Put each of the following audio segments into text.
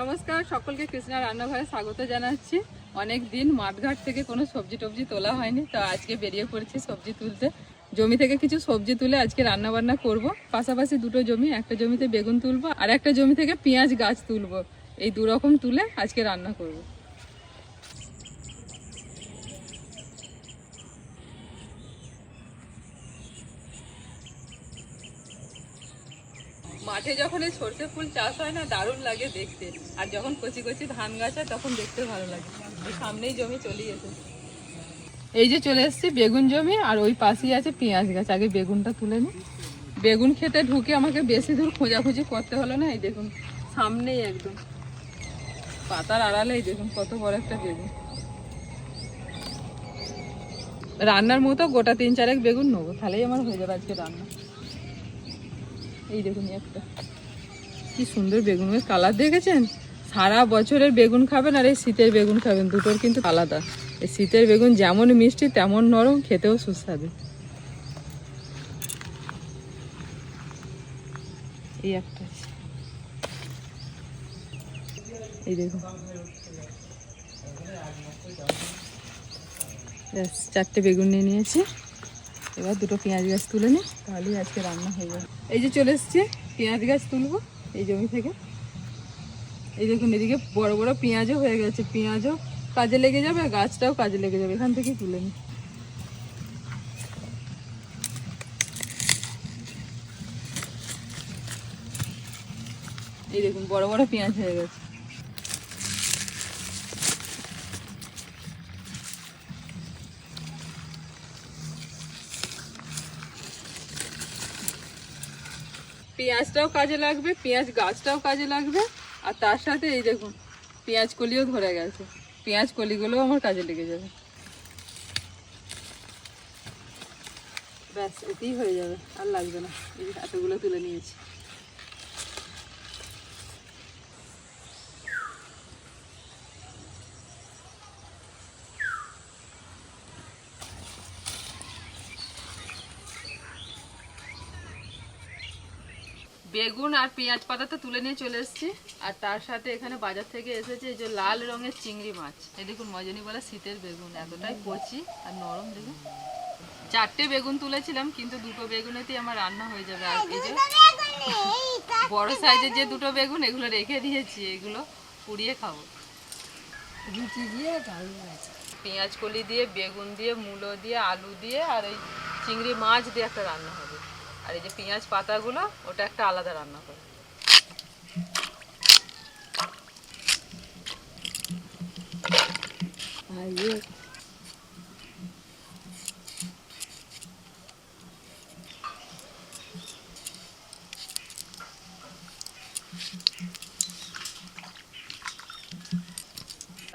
নমস্কার, সকলকে কৃষ্ণা রান্নাঘরে স্বাগত জানাচ্ছি। অনেক দিন মাঠঘাট থেকে কোনো সবজি টবজি তোলা হয়নি, তো আজকে বেরিয়ে পড়েছি সবজি তুলতে। জমি থেকে কিছু সবজি তুলে আজকে রান্না বান্না করব। পাশাপাশি দুটো জমি, একটা জমিতে বেগুন তুলবো আর একটা জমি থেকে পেঁয়াজ গাছ তুলবো। এই দুরকম তুলে আজকে রান্না করব। মাঠে যখন এই সর্ষে ফুল চাষ হয় না, দারুণ লাগে দেখতে। আর যখন কচি কচি ধান গাছ হয়, তখন দেখতে ভালো লাগে। সামনেই জমি চলেই এসেছে। এই যে চলে এসেছি, বেগুন জমি, আর ওই পাশেই আছে পেঁয়াজ গাছ। আগে বেগুনটা তুলে নি। বেগুন খেতে ঢুকে আমাকে বেশি দূর খোঁজাখুঁজি করতে হলো না, এই দেখুন, সামনেই একদম। পাতার আড়ালেই দেখুন, কত বড় একটা বেগুন। রান্নার মতো গোটা তিন চারেক বেগুন নেব, তাহলেই আমার হয়ে যাবে আজকে রান্না। এই দেখুন একটা। কি সুন্দর বেগুনের কালার দেখেছেন? সারা বছরের বেগুন খাবেন আর এই শীতের বেগুন খাবেন, দুটোর কিন্তু আলাদা। এই শীতের বেগুন যেমন মিষ্টি, তেমন নরম, খেতেও সুস্বাদু। এই একটা। এই দেখুন। ব্যাস, চারটে বেগুন নিয়ে নিয়েছি। এবার দুটো পেঁয়াজ গাছ তুলে নিই তাহলেই আজকে রান্না হয়ে যাবে। এই যে চলে এসছে, পেঁয়াজ গাছ তুলবো এই জমি থেকে। এই দেখুন, এদিকে বড় বড় পেঁয়াজও হয়ে গেছে, পেঁয়াজও কাজে লেগে যাবে আর গাছটাও কাজে লেগে যাবে, এখান থেকেই তুলে নিই এই দেখুন, বড় বড় পেঁয়াজ হয়ে গেছে। পেঁয়াজটাও কাজে লাগবে, পেঁয়াজ গাছটাও কাজে লাগবে, আর তার সাথে এই দেখুন, পেঁয়াজ কলিও ধরে গেছে। পেঁয়াজ কলিগুলো আমার কাজে লেগে যাবে। ব্যাস, এতেই হয়ে যাবে, আর লাগবে না। এই এতগুলো তুলে নিয়েছি। বেগুন আর পেঁয়াজ পাতা তো তুলে নিয়ে চলে এসেছি। আর তার সাথে এখানে বাজার থেকে এসেছে এই যে লাল রঙের চিংড়ি মাছ। এই দেখুন মজনী বলা শীতের বেগুন এতটাই কচি আর নরম দেখুন। চারটে বেগুন তুলেছিলাম কিন্তু দুটো বেগুনেতেই আমার রান্না হয়ে যাবে। আর এই যে বড় সাইজের যে দুটো বেগুন এগুলো রেখে দিয়েছি এগুলো পুড়িয়ে খাব। রুটি দিয়ে দারুণ আছে পেঁয়াজ কলি দিয়ে বেগুন দিয়ে মূলো দিয়ে আলু দিয়ে আর এই চিংড়ি মাছ দিয়ে একটা রান্না হবে। আর এই যে পেঁয়াজ পাতাগুলো ওটা একটা আলাদা রান্না করে।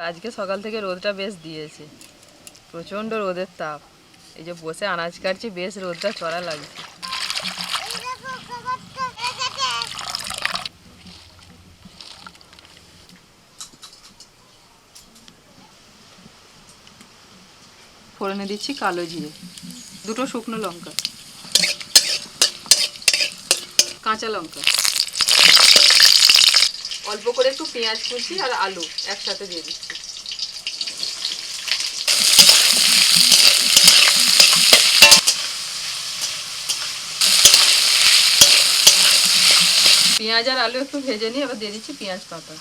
আজকে সকাল থেকে রোদটা বেশ দিয়েছে। প্রচণ্ড রোদের তাপ। এই যে বসে আনাজ কাটছি বেশ রোদটা চড়া লাগছে। ফোড়নে দিচ্ছি কালো জিরে। দুটো শুকনো লঙ্কা। কাঁচা লঙ্কা। অল্প করে একটু পেঁয়াজ কুচি আর আলু একসাথে দিয়ে দিচ্ছি। পেঁয়াজ আর আলু একটু ভেজে নিয়ে এবার দিয়ে দিচ্ছি পেঁয়াজ পাতা।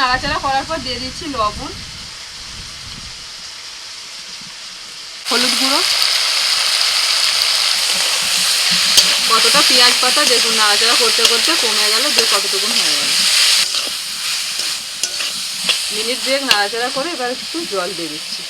নাড়াচাড়া করার পর দিয়ে দিচ্ছি লবণ, হলুদ গুঁড়ো, কতটা পেঁয়াজ পাতা দেখুন নাড়াচাড়া করতে করতে কমে গেল দিয়ে কতটুকুন হয়ে গেল। মিনিট দুয়েক নাড়াচাড়া করে এবার একটু জল দিয়ে দিচ্ছি।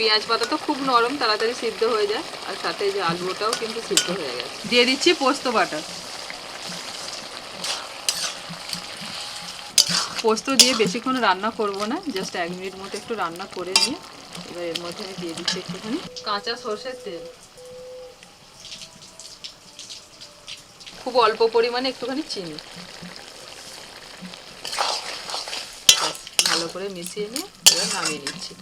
পেঁয়াজ পাতা তো খুব নরম, তাড়াতাড়ি সিদ্ধ হয়ে যায়। আর সাথে যে আলুটাও কিন্তু সিদ্ধ হয়ে গেছে। দিয়ে দিচ্ছি পোস্ত বাটা। পোস্ত দিয়ে বেশিক্ষণ রান্না করব না জাস্ট এক মিনিট মতো একটু রান্না করে নিয়ে, এবার এর মধ্যে আমি দিয়ে দিচ্ছি একটুখানি কাঁচা সর্ষের তেল। খুব অল্প পরিমাণে একটুখানি চিনি। ভালো করে মিশিয়ে নিয়ে এবার নামিয়ে নিচ্ছি।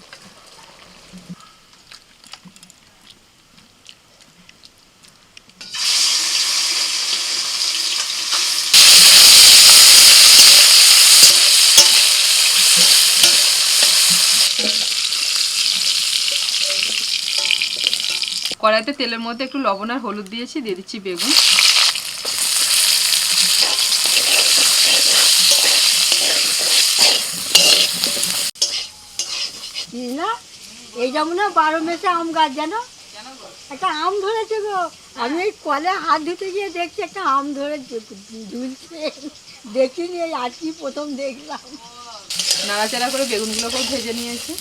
কড়াইতে তেলের মধ্যে একটু লবণ আর হলুদ দিয়েছি দিয়ে দিচ্ছি বেগুন। না এই যেমন বারো মেসে আম গাছ জানো? একটা আম ধরেছে গো। আমি এই কলে হাত ধুতে গিয়ে দেখছি একটা আম ধরে ঝুলছে দেখিনি এই আজকে প্রথম দেখলাম। নাড়াচাড়া করে বেগুনগুলোকেও ভেজে নিয়েছি।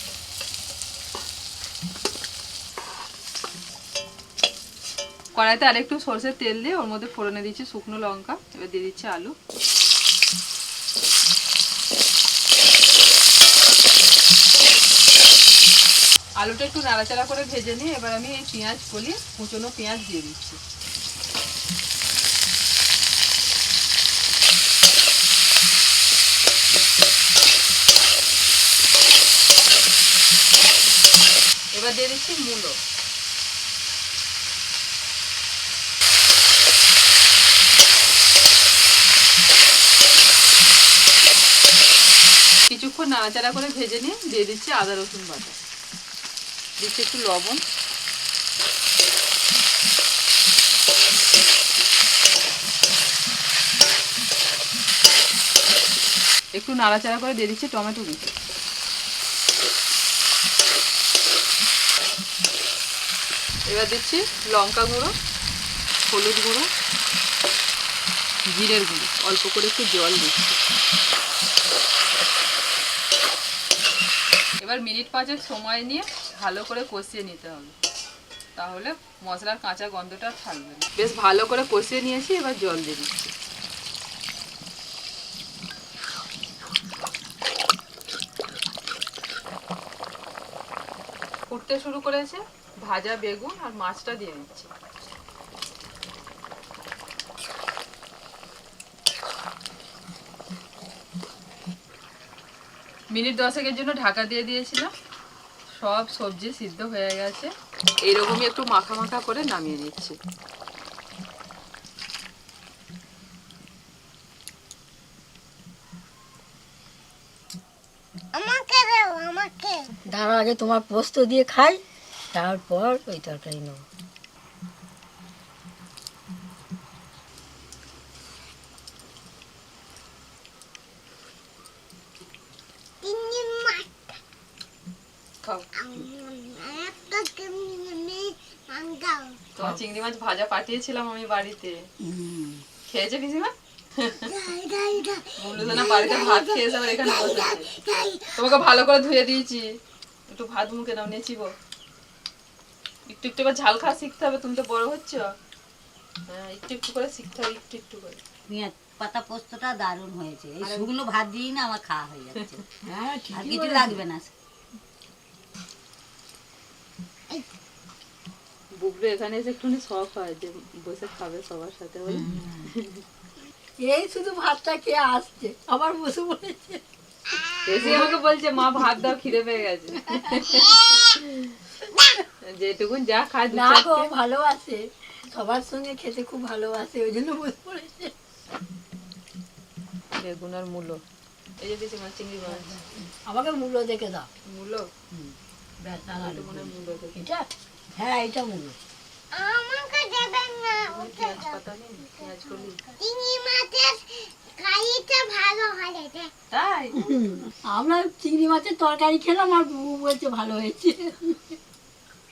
কড়াইতে আরেকটু সরষের তেল দিয়ে ওর মধ্যে ফোড়নে দিচ্ছি শুকনো লঙ্কা, এবার দিয়ে দিচ্ছি আলু। আলুটা একটু নাড়াচাড়া করে ভেজে নিয়ে এবার আমি এই পেঁয়াজ কলি কুচনো পেঁয়াজ দিয়ে দিচ্ছি। এবার দিয়ে দিচ্ছি মূলো। নাড়াচাড়া করে ভেজে নিয়ে দিয়ে দিচ্ছি আদা, রসুন বাটা। দিচ্ছি একটু লবণ। একটু নাড়াচাড়া করে দিয়ে দিচ্ছি টমেটো কুচি এবার দিচ্ছি লঙ্কা গুঁড়ো, হলুদ গুঁড়ো, জিরের গুঁড়ো। অল্প করে একটু জল দিচ্ছি। এবার মিনিট পাঁচেক সময় নিয়ে ভালো করে কষিয়ে নিতে হবে। তাহলে মশলার কাঁচা গন্ধটা থাকবে না। বেশ ভালো করে কষিয়ে নিয়েছি, এবার জল দিয়ে দিচ্ছি। ফুটতে শুরু করেছে ভাজা বেগুন আর মাছটা দিয়ে দিচ্ছি। মিনিট দশেকের জন্য ঢাকা দিয়ে দিয়েছিলাম। সব সবজি সিদ্ধ হয়ে গেছে। এইরকমই একটু মাখা মাখা করে নামিয়ে নিচ্ছি। তার আগে তোমার পোস্ত দিয়ে খাই তারপর ওই তরকারি নেব খাও তোমার চিংড়ি মাছ ভাজা পাঠিয়েছিলাম আমি বাড়িতে। খেয়েছে পিসিমা? বলল না বাড়িতে ভাত খেয়েছে আবার এখানে বসেছে তোমাকে ভালো করে ধুয়ে দিয়েছি। একটু ভাত মুখে নাও নেচিব একটু একটু এবার ঝাল খাওয়া শিখতে হবে তুমি তো বড় হচ্ছ। হ্যাঁ একটু একটু করে শিখতে হবে একটু একটু করে। পাতা পোস্তটা দারুণ হয়েছে। এই শুকনো ভাত দিয়েই না আমার খাওয়া হয়ে যাচ্ছে। হ্যাঁ আর কিছু লাগবে না। বুবলু এখানে এসে একটুখানি শখ হয় যে বসে খাবে সবার সাথে বলে। এই শুধু ভাতটা খেয়ে আসছে আবার বসে পড়েছে। এসে আমাকে বলছে মা ভাত দাও খিদে পেয়ে গেছে। যেটুকুন যা খায় না গো ভালোবাসে সবার সঙ্গে খেতে খুব ভালোবাসে ওই জন্য বসে পড়েছে। বেগুন আর মূলো। এই যে দিয়েছি মাছ চিংড়ি মাছ। আমাকে মূল্য দেখে দাও। মূলো? না, না, একটু মনে হয় মূলো দেবে এটা হ্যাঁ এটা মূল্য পেঁয়াজ পাতা নেই পেঁয়াজ কলি তাই? আমরা চিংড়ি মাছের তরকারি খেলাম আর বউ বলছে ভালো হয়েছে।